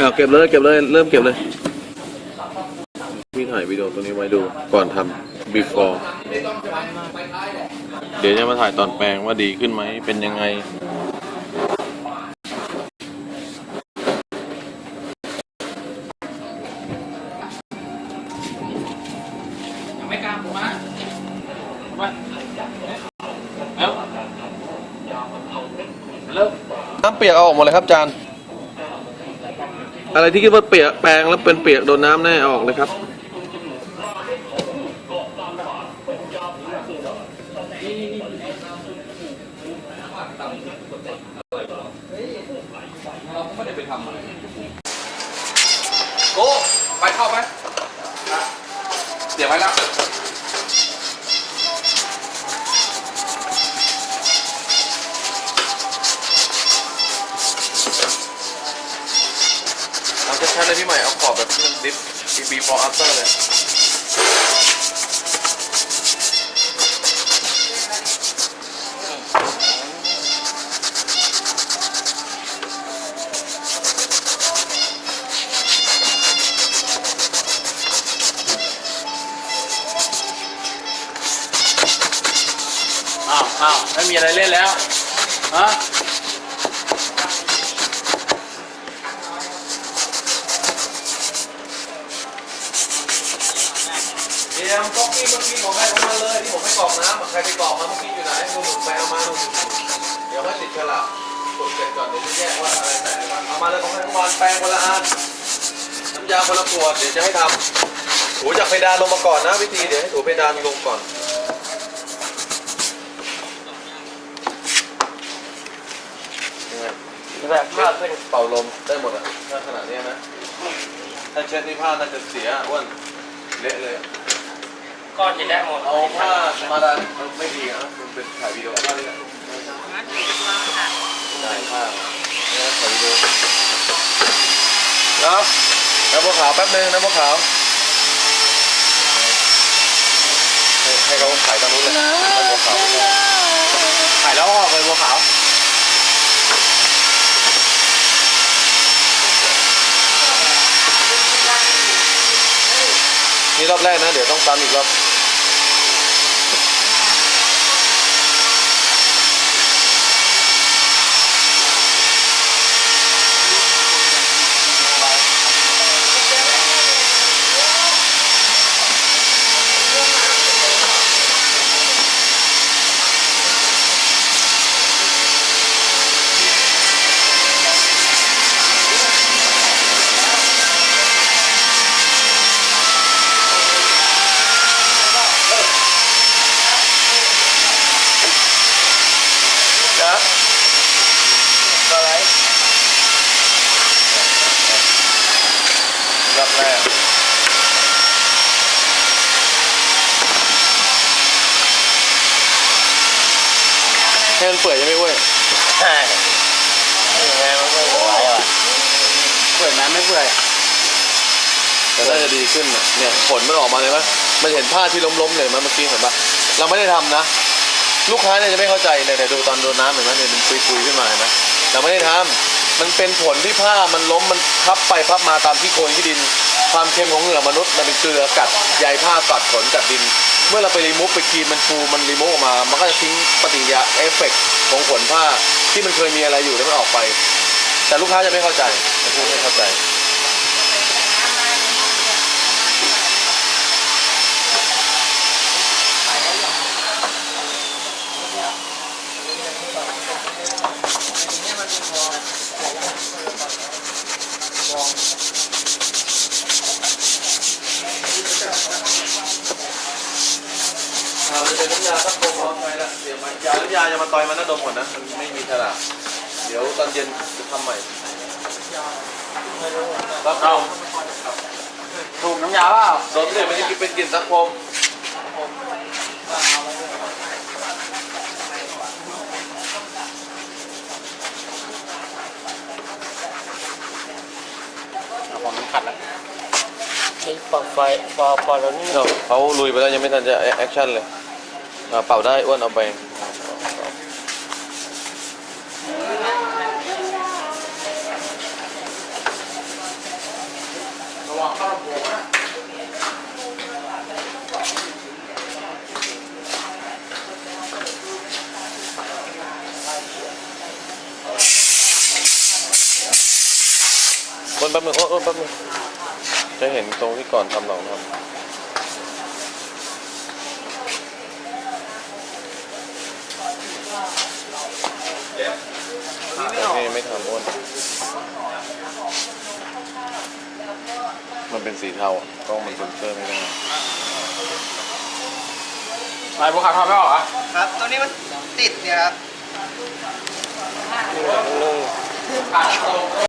เอาเก็บเลยเก็บเลยเริ่มเก็บเลยพี่ถ่ายวิดีโอตัวนี้ไว้ดูก่อนทำ before เดี๋ยวจะมาถ่ายตอนแปลงว่าดีขึ้นไหมเป็นยังไงยังไม่กล้าผมอะมาเร็วเร็วน้ำเปียกเอาออกหมดเลยครับจาน อะไรที่คิดว่าเปียกแปลงแล้วเป็นเปียกโดนน้ำแน่ออกเลยครับ เราก็ไม่ได้ไปทำอะไรโก้ไปเข้าไปเสียไว้แล้ว ชัดๆเลยพี่ใหม่เอาขอบแบบที่มันดิฟ before after เลยอ้าวอ้าวไม่มีอะไรเล่นแล้วฮะ เตรี ยมก๊อกกี้เมื่อกี้ของใครของมันเลยที่ผมให้กรอกน้ำอะใครไปกรอกมาเมื่อกี้อยู่ไหนดูหนุนไปเอามาหนุนเดี๋ยวให้ติดฉลากกดเสร็จก่อนเดี๋ยวจะแยกว่าอะไรแต่เอามาเลยของใครของมันแปรงคนละอันน้ำยาคนละขวดเดี๋ยวจะให้ทำถูจากเพดานลงมาก่อนนะวิธีเดี๋ยวให้ถูเพดานลงก่อนแบบผ้าเส้นเป่าลมได้หมดอะถ้าขนาดนี้นะถ้าเช็ดนี่ผ้าน่าจะเสียอ้วนเละเลย ก็จะได้หมดเอาผ้ามาดานมันไม่ดีนะมันเป็นถ่ายวิดีโอผ้าเลยนะได้ผ้าเนี่ยถ่ายวิดีโอแล้วน้ำบัวขาวแป๊บนึงน้ำบัวขาวให้ให้เขาถ่ายตรงนู้นเลยน้ำบัวขาวถ่ายแล้วก็ออกไปบัวขาว นี่รอบแรกนะ เดี๋ยวต้องซ้ำอีกรอบ แรกให้มันเปื่อยใช่ไหมเว้ยใช่ยังไงมันไม่ไหวอะเปื่อยไหมไม่เปื่อยแต่น่าจะดีขึ้นน่ะเนี่ยผลมันออกมาเลยไหมมันเห็นผ้าที่ล้มๆเลยไหมเมื่อกี้เห็นปะเราไม่ได้ทำนะ ลูกค้าเนี่ยจะไม่เข้าใจเนี่ยเดี๋ยวดูตอนโดนน้ำเห็นไหมเนี่ยมันปุยๆขึ้นมาเห็นไหมเราไม่ได้ทำ มันเป็นผลที่ผ้ามันล้มมันพับไปพับมาตามที่โคลนที่ดิน ความเค็มของเหงื่อมนุษย์มันเป็นเกลือกัดใยผ้ากัดขนกัดดิน เมื่อเราไปรีมูฟไปคีนมันฟูมันรีมูฟออกมา มันก็จะทิ้งปฏิกิริยาเอฟเฟกต์ของขนผ้าที่มันเคยมีอะไรอยู่แล้วมันออกไป แต่ลูกค้าจะไม่เข้าใจมันพูดไม่เข้าใจ อ่ามันเป็นน้ำยาสักโคมเอาไปละเดี๋ยวมายาน้ำยาจะมาต่อยมันน่าดมหมดนะ มันไม่มีฉลากเดี๋ยวตอนเย็นจะทำใหม่สักโคมถูกน้ำยาเปล่าดมเนี่ยมันจะเป็นกลิ่นสักโคมพอมันขัดแล้วนี่ปอกไฟพอพอแล้วนี่เอ้าเขาลุยไปแล้วยังไม่ทันจะแอคชั่นเลยอ่า เป่าได้อ้วนเอาไประวังเข้าระโบนะบนแป๊บนึงโอ้นแป๊บนึงจะเห็นตรงที่ก่อนทำหนองทำ นี่ไม่ทำอ้นมันเป็นสีเทาอะกล้องมันเซ็นเซอร์ไม่ได้ลายบัวขาวทำไม่ออกเหรอะครับ ตัวนี้มันติดเนี่ยครับนึ่ง